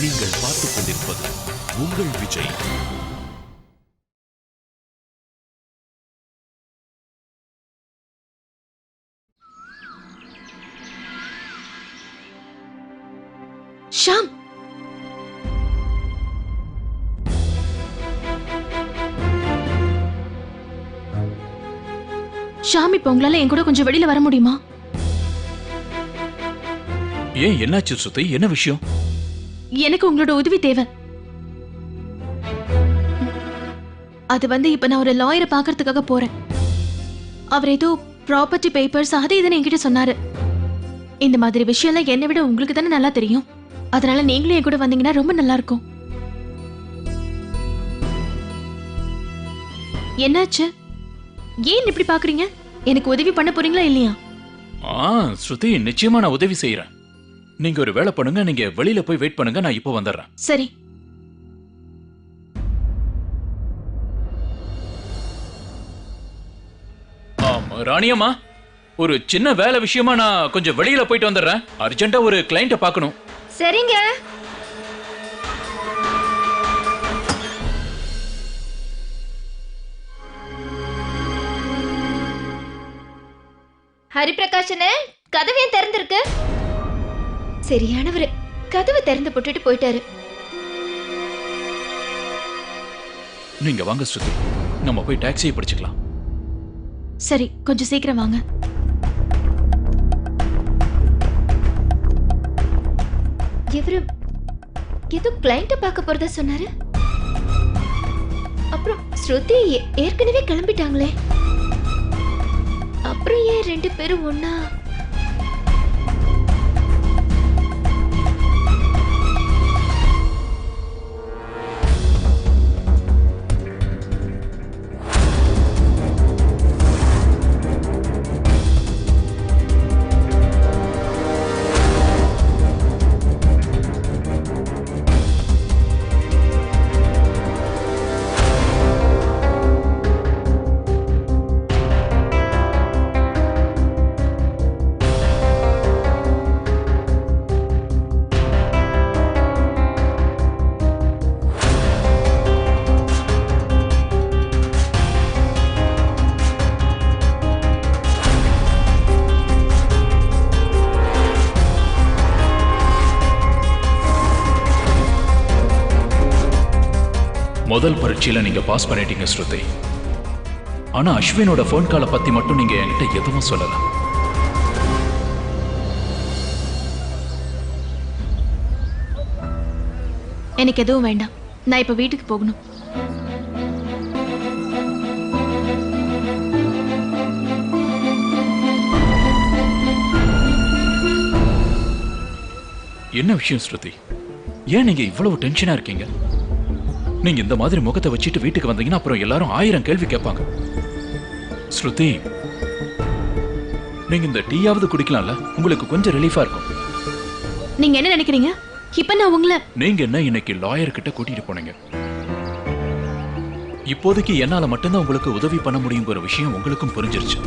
நீங்கள் பார்த்துக் கொண்டிருப்பது உங்கள் விஜய். ஷாம்! ஷாம் இப்ப உங்களால என் கூட கொஞ்சம் வெளியில வர முடியுமா? ஏன் என்னாச்சு ஸ்ருதி என்ன விஷயம்? எனக்கு உங்களோட உதவி தேவை. அது வந்து இப்ப நான் ஒரு லாயரை பார்க்கறதுக்காக போறேன். அவர் ஏதோ ப்ராப்பர்ட்டி பேப்பர்ஸ் அது இதுன்னு என்கிட்ட சொன்னாரு. இந்த மாதிரி விஷயம்லாம் என்னை விட உங்களுக்கு தானே நல்லா தெரியும். அதனால நீங்களும் என் கூட வந்தீங்கன்னா ரொம்ப நல்லா இருக்கும் என்னாச்சு? ஏன் இப்படி பாக்குறீங்க எனக்கு உதவி பண்ண போறீங்களா இல்லையா? ஆ ஸ்ருதி நிச்சயமா நான் உதவி செய்யறேன் நீங்க ஒரு வேலை பண்ணுங்க நீங்க வெளியில போய் வெயிட் பண்ணுங்க நான் இப்போ வந்துடுறேன். சரி. ஆம், ராணியம்மா ஒரு சின்ன வேலை விஷயமா நான் கொஞ்சம் வெளியில போயிட்டு வந்துடுறேன். அர்ஜென்ட்டா ஒரு கிளைண்ட்டை பார்க்கணும். சரிங்க. ஹரிப்பிரகாஷனே கதவு ஏன் திறந்திருக்கு? சரியானவரு. கதவை திறந்து போட்டுட்டு போயிட்டாரு. நீங்க வாங்க ஸ்ருதி. நம்ம போய் டாக்ஸியை பிடிச்சுக்கலாம். சரி கொஞ்சம் சீக்கிரம் வாங்க. இவரு ஏதோ கிளைண்ட பார்க்க போறதா சொன்னாரு. அப்புறம் ஸ்ருதி ஏற்கனவே கிளம்பிட்டாங்களே. அப்புறம் ஏன் ரெண்டு பேரும் ஒண்ணா முதல் பரீட்சையில நீங்க பாஸ் பண்ணிட்டீங்க ஸ்ருதி. ஆனா அஸ்வினோட ஃபோன் காலை பத்தி மட்டும் நீங்க என்கிட்ட எதுவும் சொல்லல. எனக்கு எதுவும் வேண்டாம். நான் இப்ப வீட்டுக்கு போகணும். என்ன விஷயம் ஸ்ருதி? ஏன் நீங்க இவ்வளவு டென்ஷனா இருக்கீங்க? நீங்க இந்த மாதிரி முகத்தை வச்சுட்டு வீட்டுக்கு வந்தீங்கன்னா அப்புறம் எல்லாரும் ஆயிரம் கேள்வி கேட்பாங்க. ஸ்ருதி நீங்க இந்த டீயாவது குடிக்கலாம்ல? உங்களுக்கு கொஞ்சம் ரிலீஃபா இருக்கும். நீங்க என்ன நினைக்கிறீங்க? இப்ப நான் உங்களை நீங்க என்ன இன்னைக்கு லாயர் கிட்ட கூட்டிட்டு போனீங்க? இப்போதைக்கு என்னால மட்டும்தான் உங்களுக்கு உதவி பண்ண முடியுங்கிற விஷயம் உங்களுக்கும் புரிஞ்சிருச்சு.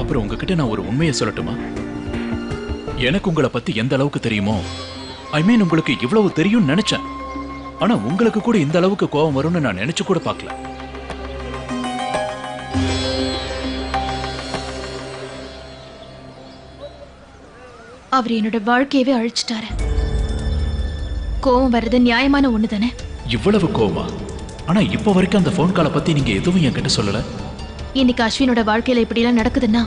அப்புறம் உங்ககிட்ட நான் ஒரு உண்மையை சொல்லட்டுமா? எனக்கு உங்களை பத்தி எந்த அளவுக்கு தெரியுமோ? ஐ மீன் உங்களுக்கு இவ்வளவு தெரியும்னு நினைச்சேன். ஆனா உங்களுக்கு கூட இந்த அளவுக்கு கோபம் வரும்னு நான் நினைச்சு கூட பார்க்கல. அவர் என்னோட வாழ்க்கையவே அழிச்சிட்டாரு. கோவம் வர்றது நியாயமான ஒண்ணு தானே இவ்வளவு கோவமா? ஆனா இப்போ வரைக்கும் அந்த ஃபோன் காலை பத்தி நீங்க எதுவும் என்கிட்ட சொல்லல? இன்னைக்கு அஸ்வினோட வாழ்க்கையில இப்படி எல்லாம் நடக்குதுன்னா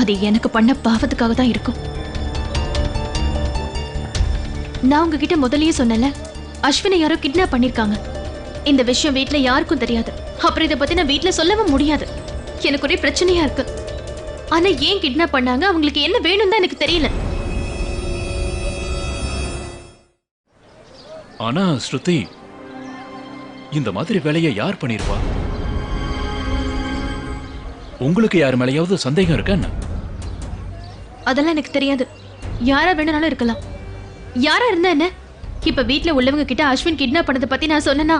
அது எனக்கு பண்ண பாவத்துக்காக தான் இருக்கும். நான் உங்ககிட்ட முதல்லயே சொன்னல அஸ்வினை யாரோ கிட்னாப் பண்ணிருக்காங்க. இந்த விஷயம் வீட்ல யாருக்கும் தெரியாது. அப்புறம் இதை பத்தி நான் வீட்ல சொல்லவும் முடியாது. எனக்கு ஒரே பிரச்சனையா இருக்கு. ஆனா ஏன் கிட்னாப் பண்ணாங்க? அவங்களுக்கு என்ன வேணும் தான் எனக்கு தெரியல. ஆனா ஸ்ருதி இந்த மாதிரி வேலையை யார் பண்ணிருப்பா? உங்களுக்கு யார் மேலேயாவது சந்தேகம் இருக்கா என்ன? அதெல்லாம் எனக்கு தெரியாது. யாரா வேணும்னாலும் இருக்கலாம். யாரா இருந்தா என்ன? இப்ப வீட்ல உள்ளவங்க கிட்ட அஸ்வின் கிட்னாப் பண்ணதை பத்தி நான் சொன்னேன்னா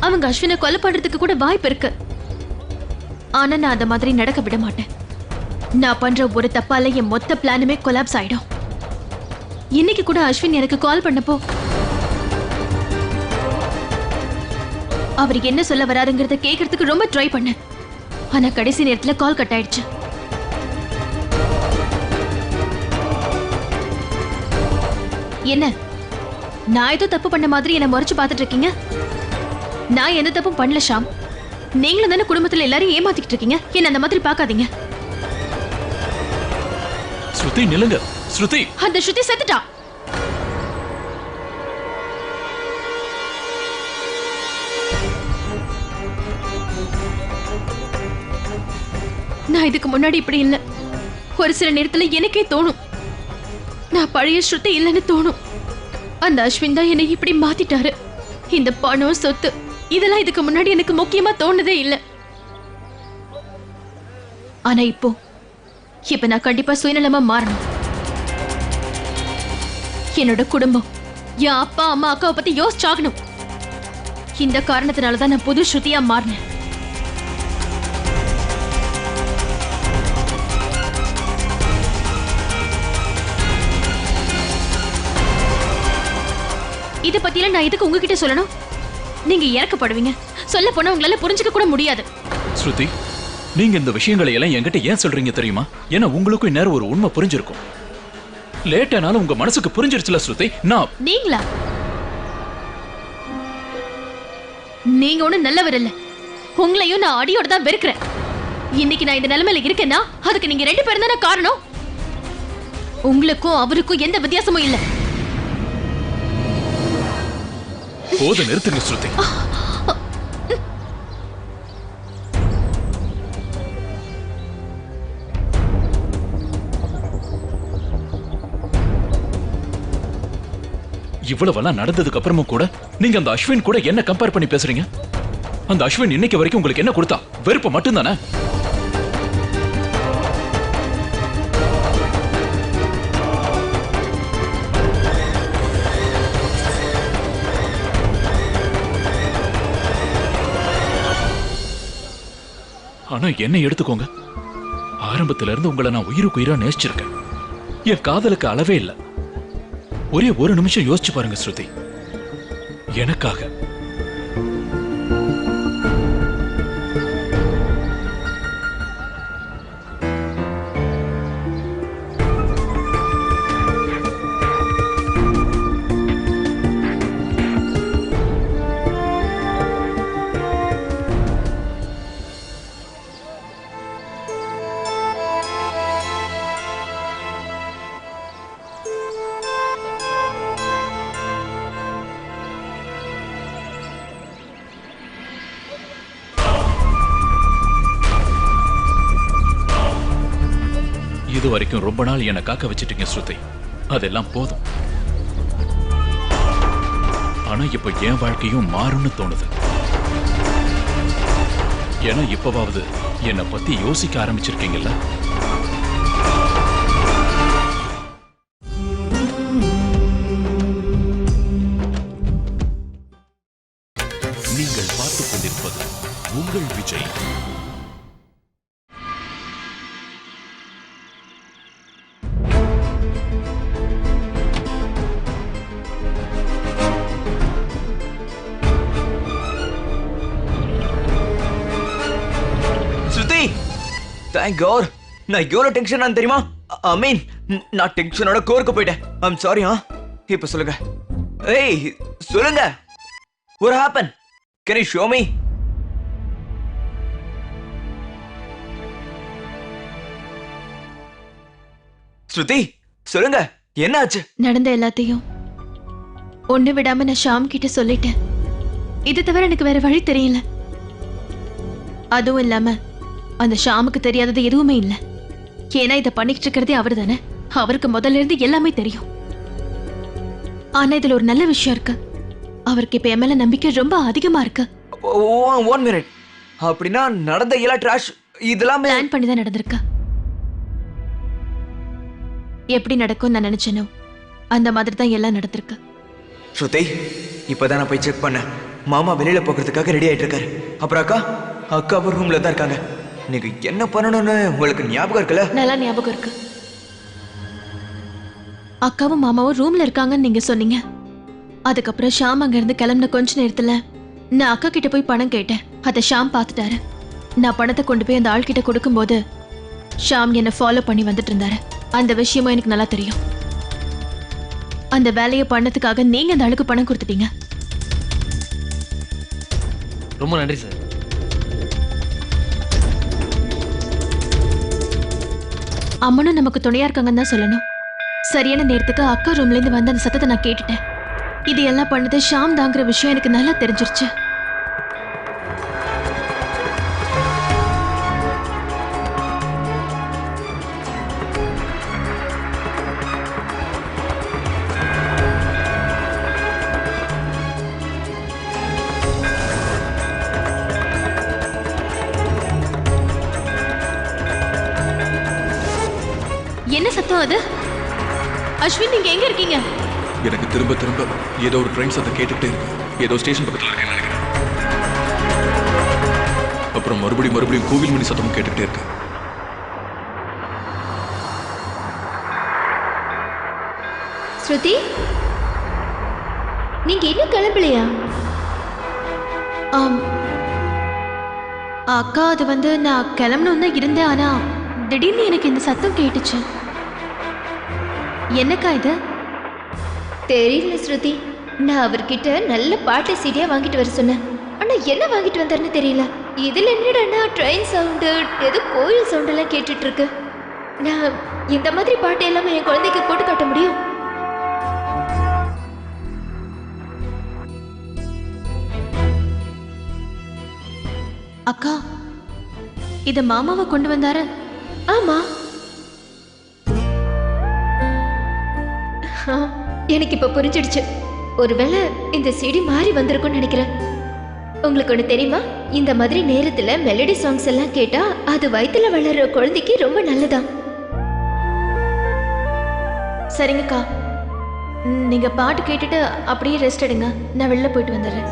அவங்க அஸ்வினை கொலை பண்றதுக்கு கூட வாய்ப்பு இருக்கு. ஆனா நான் அந்த மாதிரி நடக்க விட மாட்டேன். நான் பண்ற ஒரு தப்பால என் மொத்த பிளானுமே கொலாப்ஸ் ஆயிடும். இன்னைக்கு கூட அஸ்வின் எனக்கு கால் பண்ணப்போ அவர் என்ன சொல்ல வராருங்கிறத கேட்கறதுக்கு ரொம்ப ட்ரை பண்ணேன். ஆனா கடைசி நேரத்துல கால் கட் ஆயிடுச்சு. என்ன? நான் ஏதோ தப்பு பண்ண மாதிரி என்ன முறைச்சு பார்த்துட்டு இருக்கீங்க நான் எந்த தப்பும் பண்ணல ஷாம். நீங்களும் தானே குடும்பத்துல எல்லாரையும் ஏமாத்திக்கிட்டு இருக்கீங்க என்ன அந்த மாதிரி பார்க்காதீங்க. ஸ்ருதி நில்லுங்க. ஸ்ருதி. அந்த ஸ்ருதி செத்துட்டா? நான் இதுக்கு முன்னாடி இப்படி இல்ல. ஒரு சில நேரத்துல எனக்கே தோணும். நான் பழைய ஸ்ருதி இல்லைன்னு தோணும். அந்த அஸ்வின் தான் என்னை இப்படி மாத்திட்டாரு. இந்த பணம் சொத்து இதெல்லாம் இதுக்கு முன்னாடி எனக்கு முக்கியமா தோணுதே இல்ல. ஆனா இப்போ இப்ப நான் கண்டிப்பா சுயநலமா மாறணும். என்னோட குடும்பம் என் அப்பா அம்மா அக்காவை பத்தி யோசிச்சாகணும். இந்த காரணத்தினாலதான் நான் புது ஸ்ருதியா மாறினேன். இத பத்தியெல்லாம் நான் எதுக்கு உங்ககிட்ட சொல்லணும்? நீங்க இறக்கப்படுவீங்க. சொல்ல போனா உங்களால புரிஞ்சுக்க கூட முடியாது. ஸ்ருதி நீங்க இந்த விஷயங்களை எல்லாம் என்கிட்ட ஏன் சொல்றீங்க தெரியுமா? ஏன்னா உங்களுக்கும் இந்நேரம் ஒரு உண்மை புரிஞ்சிருக்கும். லேட்டானாலும் உங்க மனசுக்கு புரிஞ்சிருச்சுல ஸ்ருதி? நான் நீங்களா? நீங்க ஒண்ணும் நல்லவர் இல்ல. உங்களையும் நான் அடியோட தான் வெறுக்கிறேன். இன்னைக்கு நான் இந்த நிலைமையில இருக்கேன்னா அதுக்கு நீங்க ரெண்டு பேரும் தானே காரணம்? உங்களுக்கும் அவருக்கும் எந்த வித்தியாசமும் இல்ல. போது நிறுத்துங்க ஸ்ருதி. இவ்வளவெல்லாம் நடந்ததுக்கு அப்புறமும் கூட நீங்க அந்த அஸ்வின் கூட என்ன கம்பேர் பண்ணி பேசுறீங்க? அந்த அஸ்வின் இன்னைக்கு வரைக்கும் உங்களுக்கு என்ன கொடுத்தா? வெறுப்பு மட்டும்தானே? ஆனா என்னை எடுத்துக்கோங்க. ஆரம்பத்துல இருந்து உங்களை நான் உயிருக்கு உயிரா நேசிச்சிருக்கேன். என் காதலுக்கு அளவே இல்லை. ஒரே ஒரு நிமிஷம் யோசிச்சு பாருங்க ஸ்ருதி. எனக்காக. வரைக்கும் ரொம்ப நாள் என்னை காக்க வச்சிட்டீங்க ஸ்ருதி. அதெல்லாம் போதும். ஆனா இப்ப என் வாழ்க்கையும் மாறும்னு தோணுது. ஏன்னா இப்பவாவது என்னை பத்தி யோசிக்க ஆரம்பிச்சிருக்கீங்கல்ல? தேங்க் காட் நான் எவ்வளோ டென்ஷன் தெரியுமா? ஐ மீன் நான் டென்ஷனோட கோருக்கு போயிட்டேன். ஐம் சாரி ஆ இப்போ சொல்லுங்க. ஏய் சொல்லுங்க. ஒரு happen can you show me Shruti சொல்லுங்க. என்ன ஆச்சு நடந்த எல்லாத்தையும் ஒண்ணு விடாம நான் ஷாம் கிட்ட சொல்லிட்டேன். இது தவிர எனக்கு வேற வழி தெரியல. அதுவும் இல்லாம அந்த ஷாமுக்கு தெரியாதது எதுவுமே இல்ல. ஏன்னா இதை பண்ணிக்கிட்டு இருக்கிறதே அவர் தானே அவருக்கு முதல்ல இருந்து எல்லாமே தெரியும். ஆனா இதுல ஒரு நல்ல விஷயம் இருக்கு. அவருக்கு இப்ப என் மேல நம்பிக்கை ரொம்ப அதிகமா இருக்கு. ஒன் மினிட் அப்படின்னா நடந்த எல்லா ட்ராஷ் இதெல்லாம் பிளான் பண்ணி தான் நடந்திருக்கு. எப்படி நடக்கும் நான் நினைச்சேனோ அந்த மாதிரி தான் எல்லாம் நடந்திருக்கு. ஸ்ருதி இப்பதான் நான் போய் செக் பண்ணேன். மாமா வெளியில போகிறதுக்காக ரெடி ஆயிட்டு இருக்காரு. அப்புறம் அக்கா அக்கா ரூம்ல தான் இருக்காங்க. நீங்க என்ன பண்ணணும்னு உங்களுக்கு ஞாபகம் இருக்குல்ல? நல்லா ஞாபகம் இருக்கு. அக்காவும் மாமாவும் ரூம்ல இருக்காங்கன்னு நீங்க சொன்னீங்க. அதுக்கப்புறம் ஷாம் அங்க இருந்து கிளம்புன கொஞ்ச நேரத்துல நான் அக்கா கிட்ட போய் பணம் கேட்டேன். அதை ஷாம் பார்த்துட்டாரு. நான் பணத்தை கொண்டு போய் அந்த ஆள் கிட்ட கொடுக்கும்போது ஷாம் என்னை ஃபாலோ பண்ணி வந்துட்டு இருந்தாரு. அந்த விஷயமும் எனக்கு நல்லா தெரியும். அந்த வேலையை பண்ணதுக்காக நீங்க அந்த ஆளுக்கு பணம் கொடுத்துட்டீங்க. ரொம்ப நன்றி சார். அம்மனும் நமக்கு துணையா இருக்காங்கன்னு தான் சொல்லணும். சரியான நேரத்துக்கு அக்கா ரூம்ல இருந்து வந்த அந்த சத்தத்தை நான் கேட்டுட்டேன். இது எல்லாம் பண்ணது ஷாம் தாங்கிற விஷயம் எனக்கு நல்லா தெரிஞ்சிருச்சு. சத்தம் அது? அஸ்வின் நீங்க எங்க இருக்கீங்க? எனக்கு திரும்ப திரும்ப ஏதோ ஒரு ட்ரெயின் சத்தம் கேட்டுக்கிட்டே இருக்கு. ஏதோ ஸ்டேஷன் பக்கத்துல இருக்கேன்னு நினைக்கிறேன். அப்புறம் மறுபடியும் மறுபடியும் கோவில் மணி சத்தமும் கேட்டுக்கிட்டே இருக்கு. ஸ்ருதி நீங்க இன்னும் கிளம்பலையா? ஆம். அக்கா அது வந்து நான் கிளம்பணும்னு தான் இருந்தேன் ஆனா திடீர்னு எனக்கு இந்த சத்தம் கேட்டுச்சு. என்னக்கா இது? தெரியல ஸ்ருதி. நான் அவர்கிட்ட நல்ல பாட்டு சீடியா வாங்கிட்டு வர சொன்னேன். ஆனா என்ன வாங்கிட்டு வந்தாருன்னு தெரியல. இதுல என்னடா ட்ரெயின் சவுண்டு ஏதோ கோயில் சவுண்ட் எல்லாம் கேட்டுட்டு இருக்கு நான் இந்த மாதிரி பாட்டு எல்லாமே என் குழந்தைக்கு போட்டு காட்ட முடியும்? அக்கா இத மாமாவை கொண்டு வந்தாரு? ஆமா. எனக்கு இப்ப புரிஞ்சிடுச்சு. ஒருவேளை இந்த செடி மாறி வந்திருக்கும்னு நினைக்கிறேன். உங்களுக்கு ஒன்று தெரியுமா? இந்த மாதிரி நேரத்துல மெலடி சாங்ஸ் எல்லாம் கேட்டா அது வயிற்றுல வளர்ற குழந்தைக்கு ரொம்ப நல்லதா சரிங்கக்கா. நீங்க பாட்டு கேட்டுட்டு அப்படியே ரெஸ்ட் எடுங்க. நான் வெளில போயிட்டு வந்துடுறேன்.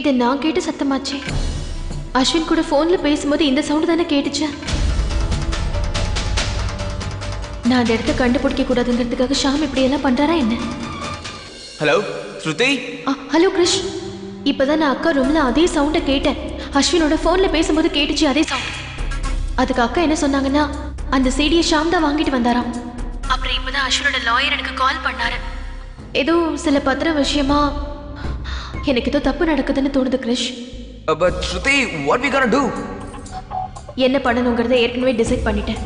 இது நான் கேட்டு சத்தமாச்சே. அஸ்வின் கூட ஃபோனில் பேசும்போது இந்த சவுண்டு தானே கேட்டுச்சேன் நான் அந்த இடத்த கண்டுபிடிக்க கூடாதுங்கிறதுக்காக ஷாம் இப்படி எல்லாம் பண்றாரா என்ன? ஹலோ ஸ்ருதி? ஹலோ கிரிஷ். இப்பதான் நான் அக்கா ரூம்ல அதே சவுண்டை கேட்டேன். அஸ்வினோட ஃபோன்ல பேசும்போது கேட்டுச்சு அதே சவுண்ட் அதுக்கு அக்கா என்ன சொன்னாங்கன்னா அந்த சீடியை ஷாம் தான் வாங்கிட்டு வந்தாராம். அப்புறம் இப்பதான் அஸ்வினோட லாயர் எனக்கு கால் பண்ணாரு. ஏதோ சில பத்திர விஷயமா எனக்கு ஏதோ தப்பு நடக்குதுன்னு தோணுது Krish. But Shruti what we gonna do? என்ன பண்ணணுங்கிறத ஏற்கனவே டிசைட் பண்ணிட்டேன்.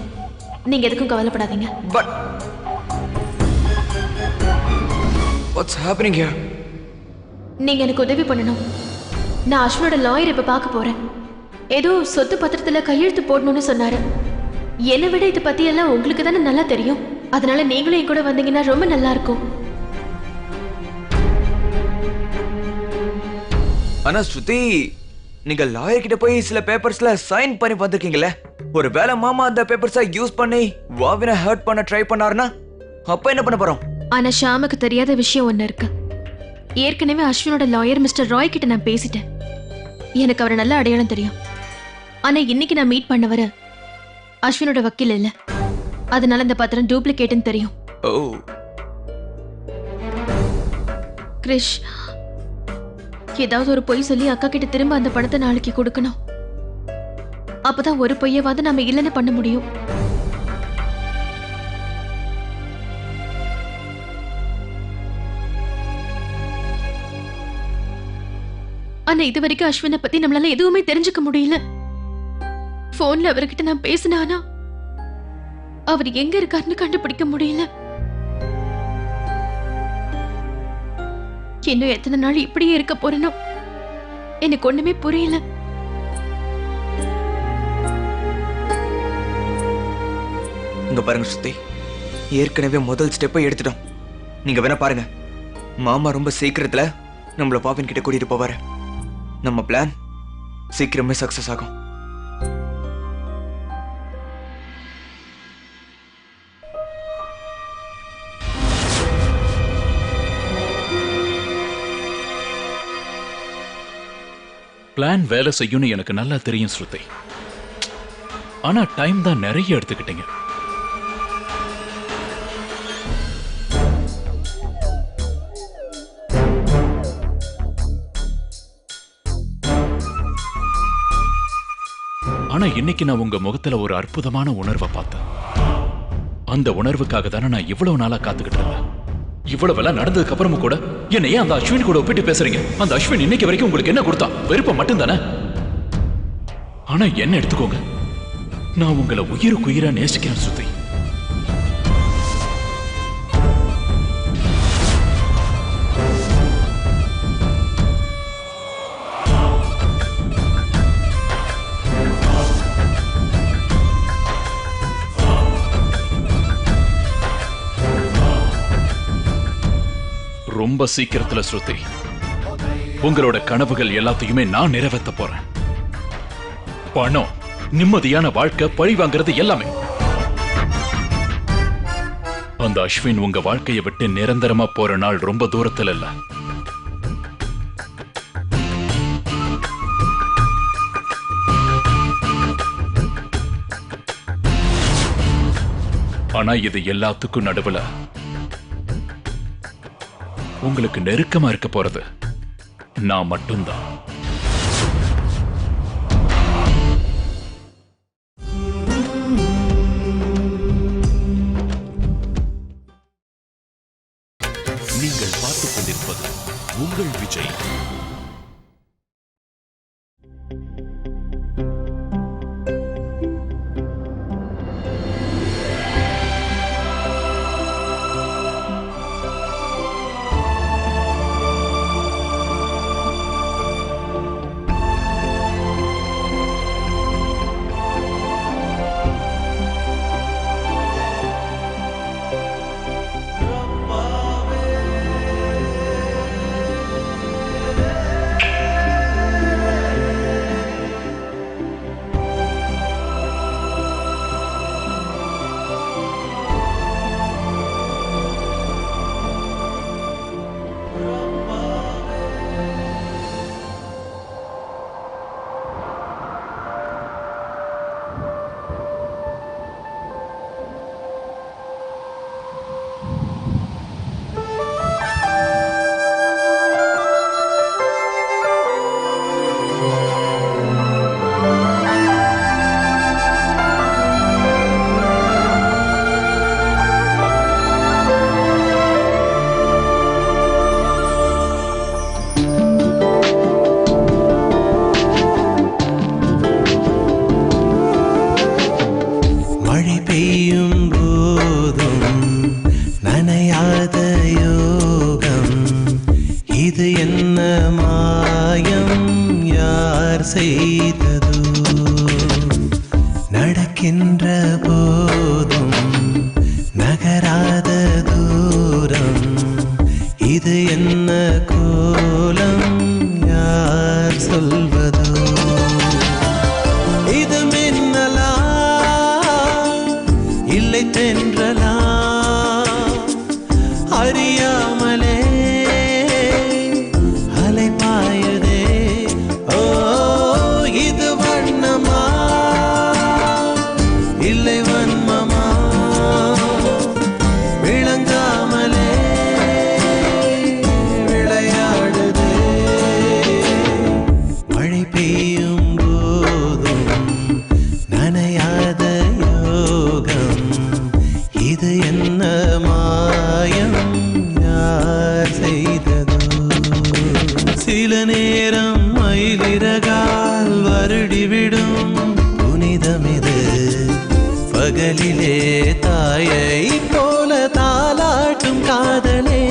நீங்க எதுக்கும் கவலைப்படாதீங்க. But what's happening here? நீங்க எனக்கு உதவி பண்ணணும். நான் அஸ்வினோட லாயர் இப்ப பார்க்க போறேன். ஏதோ சொத்து பத்திரத்துல கையெழுத்து போடணும்னு சொன்னாரு. என்னை விட இதை பத்தி எல்லாம் உங்களுக்கு தானே நல்லா தெரியும். அதனால நீங்களும் என் கூட வந்தீங்கன்னா ரொம்ப நல்லா இருக்கும். ஆனா ஸ்ருதி நீங்க லாயர் கிட்ட போய் சில பேப்பர்ஸ்ல சைன் பண்ணி வந்திருக்கீங்களே ஒரு வேளை மாமா அந்த பேப்பர்ஸை யூஸ் பண்ணி வாவினை ஹர்ட் பண்ண ட்ரை பண்ணாருன்னா அப்ப என்ன பண்ண போறோம்? ஆனா ஷாமுக்கு தெரியாத விஷயம் ஒண்ணு இருக்கு. ஏற்கனவே அஸ்வினோட லாயர் மிஸ்டர் ராய் கிட்ட நான் பேசிட்டேன். எனக்கு அவரை நல்ல அடையாளம் தெரியும். ஆனா இன்னைக்கு நான் மீட் பண்ணவர அஸ்வினோட வக்கீல் இல்ல. அதனால இந்த பத்திரம் டூப்ளிகேட்னு தெரியும். ஓ. கிரிஷ் ஏதாவது ஒரு பொய் சொல்லி அக்கா கிட்ட திரும்ப அந்த பணத்தை நாளைக்கு கொடுக்கணும். அப்பதான் ஒரு பொய்யவாவது நம்ம இல்லைன்னு பண்ண முடியும். ஆனா இது வரைக்கும் அஸ்வினை பத்தி நம்மளால எதுவுமே தெரிஞ்சுக்க முடியல. போன்ல அவர்கிட்ட நான் பேசினானா அவர் எங்க இருக்காருன்னு கண்டுபிடிக்க முடியல. இன்னும் எத்தனை நாள் இப்படியே இருக்க போறேனோ எனக்கு ஒண்ணுமே புரியல. இங்க பாருங்க சுத்தி. ஏற்கனவே முதல் ஸ்டெப்பை எடுத்துட்டோம். நீங்க வேணா பாருங்க. மாமா ரொம்ப சீக்கிரத்துல நம்மள பாப்பின் கிட்ட கூட்டிட்டு போவாரு. நம்ம பிளான் சீக்கிரமே சக்சஸ் ஆகும். பிளான் வேலை செய்யும்னு எனக்கு நல்லா தெரியும் ஸ்ருதி. ஆனா டைம் தான் நிறைய எடுத்துக்கிட்டீங்க. ஆனா இன்னைக்கு நான் உங்க முகத்துல ஒரு அற்புதமான உணர்வை பார்த்தேன். அந்த உணர்வுக்காக தானே நான் இவ்வளவு நாளா காத்துக்கிட்டு இருந்தேன். இவ்வளவு எல்லாம் நடந்ததுக்கு அப்புறமும் கூட என்ன ஏன் அந்த அஸ்வின் கூட ஒப்பிட்டு பேசுறீங்க? அந்த அஸ்வின் இன்னைக்கு வரைக்கும் உங்களுக்கு என்ன கொடுத்தா? வெறுப்ப மட்டும் தானே ஆனா என்ன எடுத்துக்கோங்க. நான் உங்களை உயிருக்கு உயிரா நேசிக்கிறேன் சுத்தி. ரொம்ப சீக்கிரத்துல ஸ்ருதி. உங்களோட கனவுகள் எல்லாத்தையுமே நான் நிறைவேற்ற போறேன். பணம் நிம்மதியான வாழ்க்கை பழி வாங்குறது எல்லாமே. அந்த அஸ்வின் உங்க வாழ்க்கையை விட்டு நிரந்தரமா போற நாள் ரொம்ப தூரத்துல இல்ல. ஆனா இது எல்லாத்துக்கும் நடுவுல உங்களுக்கு நெருக்கமா இருக்க போறது நான் மட்டும்தான். நீங்கள் பார்த்துக் கொண்டிருப்பது உங்கள் விஜய். நேரம் மயிலிறகால் வருடிவிடும். புனிதமிது பகலிலே தாயை போல தாலாட்டும் காதலே.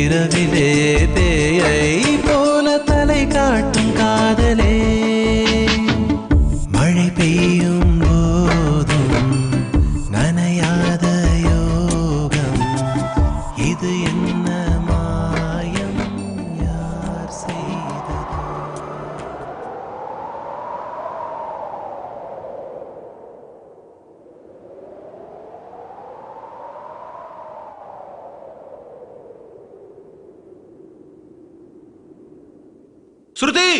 இரவிலே பேயை போல ஸ்ருதி